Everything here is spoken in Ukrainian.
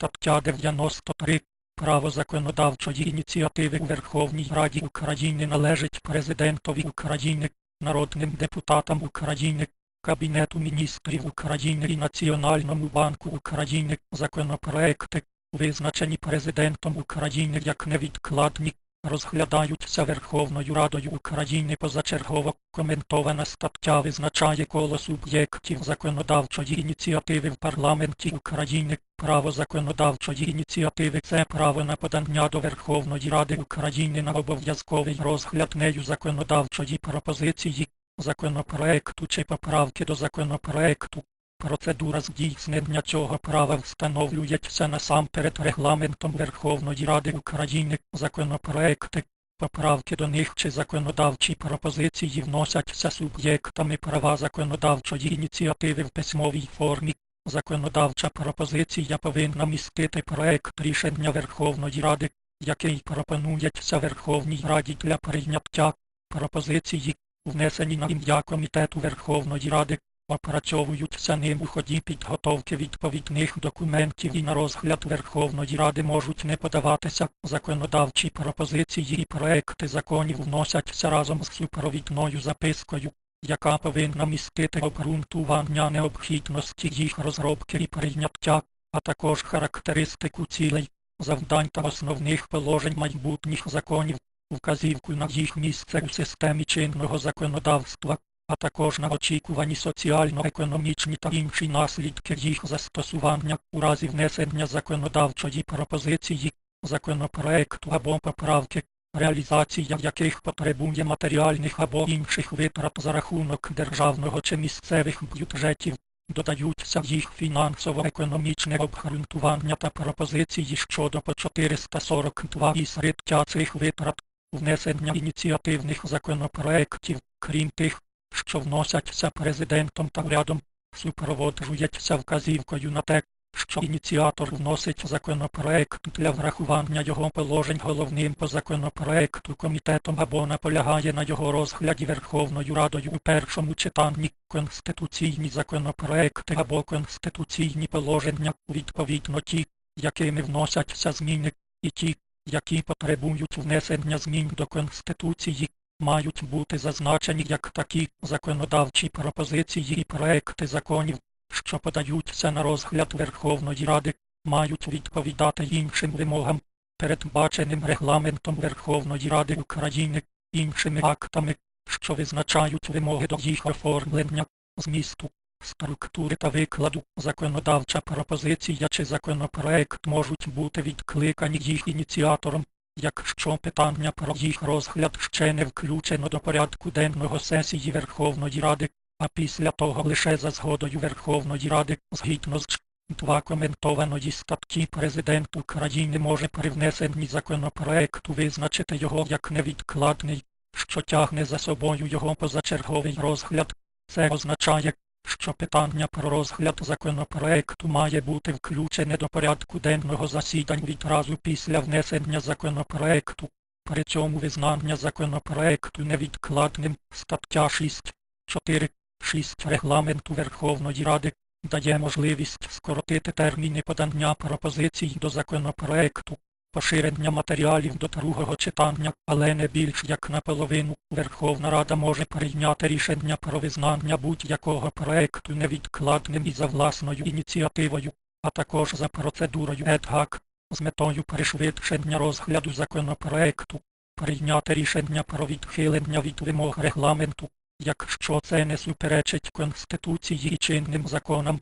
Стаття 93. Право законодавчої ініціативи у Верховній Раді України належить Президентові України, народним депутатам України, Кабінету міністрів України і Національному банку України. Законопроекти, визначені Президентом України як невідкладні, розглядаються Верховною Радою України позачергово. Коментована стаття визначає коло суб'єктів законодавчої ініціативи в парламенті України. Право законодавчої ініціативи це право на подання до Верховної Ради України на обов'язковий розгляд нею законодавчої пропозиції, законопроекту чи поправки до законопроекту. Процедура здійснення цього права встановлюється насамперед регламентом Верховної Ради України. Законопроекти, поправки до них чи законодавчі пропозиції вносяться суб'єктами права законодавчої ініціативи в письмовій формі. Законодавча пропозиція повинна містити проект рішення Верховної Ради, який пропонується Верховній Раді для прийняття пропозиції, внесені на ім'я Комітету Верховної Ради, опрацьовуються ним у ході підготовки відповідних документів і на розгляд Верховної Ради можуть не подаватися. Законодавчі пропозиції і проекти законів вносяться разом з супровідною запискою, яка повинна містити обґрунтування необхідності їх розробки і прийняття, а також характеристику цілей, завдань та основних положень майбутніх законів, вказівку на їх місце у системі чинного законодавства, а також на очікувані соціально-економічні та інші наслідки їх застосування у разі внесення законодавчої пропозиції, законопроекту або поправки, реалізація яких потребує матеріальних або інших витрат за рахунок державного чи місцевих бюджетів. Додаються їх фінансово-економічне обґрунтування та пропозиції щодо по 442 і середтя цих витрат, внесення ініціативних законопроектів, крім тих, що вносяться президентом та урядом, супроводжується вказівкою на те, що ініціатор вносить законопроект для врахування його положень головним по законопроекту комітетом або наполягає на його розгляді Верховною Радою у першому читанні. Конституційні законопроекти або конституційні положення, відповідно ті, якими вносяться зміни, і ті, які потребують внесення змін до Конституції, мають бути зазначені як такі законодавчі пропозиції і проекти законів, що подаються на розгляд Верховної Ради, мають відповідати іншим вимогам, передбаченим регламентом Верховної Ради України, іншими актами, що визначають вимоги до їх оформлення, змісту, структури та викладу. Законодавча пропозиція чи законопроект можуть бути відкликані їх ініціатором, якщо питання про їх розгляд ще не включено до порядку денного сесії Верховної Ради, а після того лише за згодою Верховної Ради, згідно з. 2 коментованої статті Президент України може при внесенні законопроекту визначити його як невідкладний, що тягне за собою його позачерговий розгляд. Це означає, що питання про розгляд законопроекту має бути включене до порядку денного засідань відразу після внесення законопроекту. При цьому визнання законопроекту невідкладним стаття 6, 4, 6 Регламенту Верховної Ради дає можливість скоротити терміни подання пропозицій до законопроекту, поширення матеріалів до другого читання, але не більш як наполовину. Верховна Рада може прийняти рішення про визнання будь-якого проекту невідкладним і за власною ініціативою, а також за процедурою ЕДГАК з метою пришвидшення розгляду законопроекту, прийняти рішення про відхилення від вимог регламенту, якщо це не суперечить Конституції і чинним законам,